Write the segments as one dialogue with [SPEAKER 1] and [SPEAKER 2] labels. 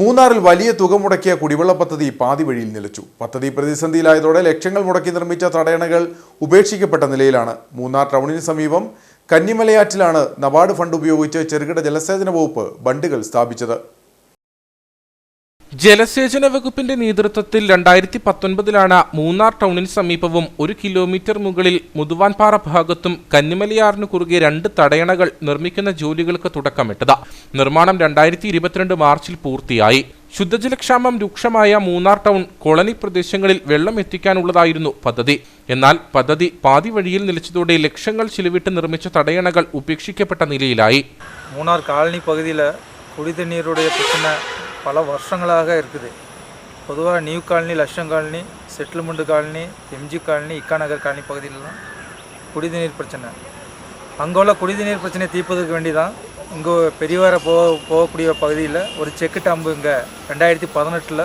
[SPEAKER 1] മൂന്നാറിൽ വലിയ തുക മുടക്കിയ കുടിവെള്ള പദ്ധതി പാതി വഴിയിൽ നിലച്ചു. പദ്ധതി പ്രതിസന്ധിയിലായതോടെ ലക്ഷങ്ങൾ മുടക്കി നിർമ്മിച്ച തടയണകൾ ഉപേക്ഷിക്കപ്പെട്ട നിലയിലാണ്. മൂന്നാർ ടൗണിന് സമീപം കന്നിമലയാറ്റിലാണ് നബാർഡ് ഫണ്ട് ഉപയോഗിച്ച് ചെറുകിട ജലസേചന വകുപ്പ് ബണ്ടുകൾ സ്ഥാപിച്ചത്.
[SPEAKER 2] ജലസേചന വകുപ്പിന്റെ നേതൃത്വത്തിൽ രണ്ടായിരത്തി പത്തൊൻപതിലാണ് മൂന്നാർ ടൗണിന് സമീപവും ഒരു കിലോമീറ്റർ മുകളിൽ മുതുവാൻപാറ ഭാഗത്തും കന്നിമലയാറിന് കുറുകെ രണ്ട് തടയണകൾ നിർമ്മിക്കുന്ന ജോലികൾക്ക് തുടക്കമിട്ടത്. നിർമ്മാണം രണ്ടായിരത്തി ഇരുപത്തിരണ്ട് മാർച്ചിൽ പൂർത്തിയായി. ശുദ്ധജലക്ഷാമം രൂക്ഷമായ മൂന്നാർ ടൗൺ കോളനി പ്രദേശങ്ങളിൽ വെള്ളം എത്തിക്കാനുള്ളതായിരുന്നു പദ്ധതി. എന്നാൽ പദ്ധതി പാതി വഴിയിൽ നിലച്ചതോടെ ലക്ഷങ്ങൾ ചിലവിട്ട് നിർമ്മിച്ച തടയണകൾ ഉപേക്ഷിക്കപ്പെട്ട
[SPEAKER 3] നിലയിലായി. മൂന്നാർ കോളനി പകുതിയിൽ കുടിതണ്ണീരുടെ പ്രശ്ന பல வருஷங்களாக இருக்குது. பொதுவாக நியூ காலனி லட்சம் colony settlement colony MG colony இக்கா நகர் காலனி பகுதியிலலாம் குடிநீர் பிரச்சனை. அங்கே உள்ள குடிநீர் பிரச்சனையை தீர்ப்பதற்கு வேண்டி தான் இங்கே பெரியவார போக போகக்கூடிய பகுதியில் ஒரு செக்கு டம்பு இங்கே ரெண்டாயிரத்தி பதினெட்டில்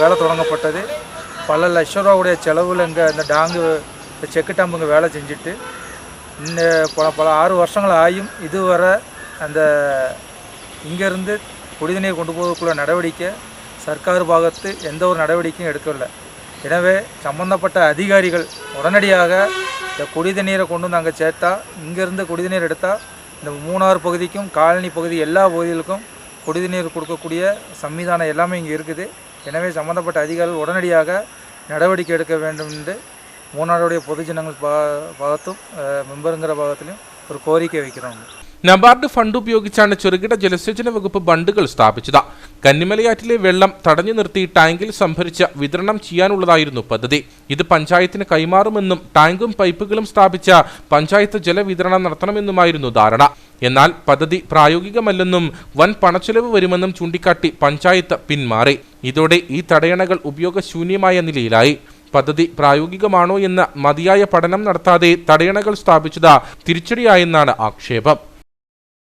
[SPEAKER 3] வேலை தொடங்கப்பட்டது. பல லட்சம் ரூபாவுடைய செலவில் இங்கே இந்த டாங்கு இந்த செக்கு டம்பு இங்கே வேலை செஞ்சுட்டு இந்த பல பல ஆறு வருஷங்கள் ஆயும் இதுவரை அந்த இங்கேருந்து குடிதநீர் கொண்டு போவதற்குள்ள நடவடிக்கை சர்க்கார் பாகத்து எந்த ஒரு நடவடிக்கையும் எடுக்கவில்லை. எனவே சம்பந்தப்பட்ட அதிகாரிகள் உடனடியாக இந்த குடித நீரை கொண்டு வந்து அங்கே சேர்த்தா இங்கேருந்து குடிதநீர் எடுத்தால் இந்த மூணாறு பகுதிக்கும் காலனி பகுதி எல்லா பகுதிகளுக்கும் குடிதநீர் கொடுக்கக்கூடிய சம்விதானம் எல்லாமே இங்கே இருக்குது. எனவே சம்பந்தப்பட்ட அதிகாரிகள் உடனடியாக நடவடிக்கை எடுக்க வேண்டும் என்று மூணாருடைய பொதுஜனங்கள் பா பாகத்தும் மெம்பருங்கிற பாகத்திலையும் ஒரு கோரிக்கை வைக்கிறோம்.
[SPEAKER 2] നബാർഡ് ഫണ്ട് ഉപയോഗിച്ചാണ് ചെറുകിട ജലസേചന വകുപ്പ് ബണ്ടുകൾ സ്ഥാപിച്ചത്. കന്നിമലയാറ്റിലെ വെള്ളം തടഞ്ഞു നിർത്തി ടാങ്കിൽ സംഭരിച്ച് വിതരണം ചെയ്യാനുള്ളതായിരുന്നു പദ്ധതി. ഇത് പഞ്ചായത്തിന് കൈമാറുമെന്നും ടാങ്കും പൈപ്പുകളും സ്ഥാപിച്ച പഞ്ചായത്ത് ജലവിതരണം നടത്തണമെന്നുമായിരുന്നു ധാരണ. എന്നാൽ പദ്ധതി പ്രായോഗികമല്ലെന്നും വൻ പണച്ചെലവ് വരുമെന്നും ചൂണ്ടിക്കാട്ടി പഞ്ചായത്ത് പിന്മാറി. ഇതോടെ ഈ തടയണകൾ ഉപയോഗശൂന്യമായ നിലയിലായി. പദ്ധതി പ്രായോഗികമാണോ എന്ന് മതിയായ പഠനം നടത്താതെ തടയണകൾ സ്ഥാപിച്ചത് തിരിച്ചടിയായെന്നാണ് ആക്ഷേപം.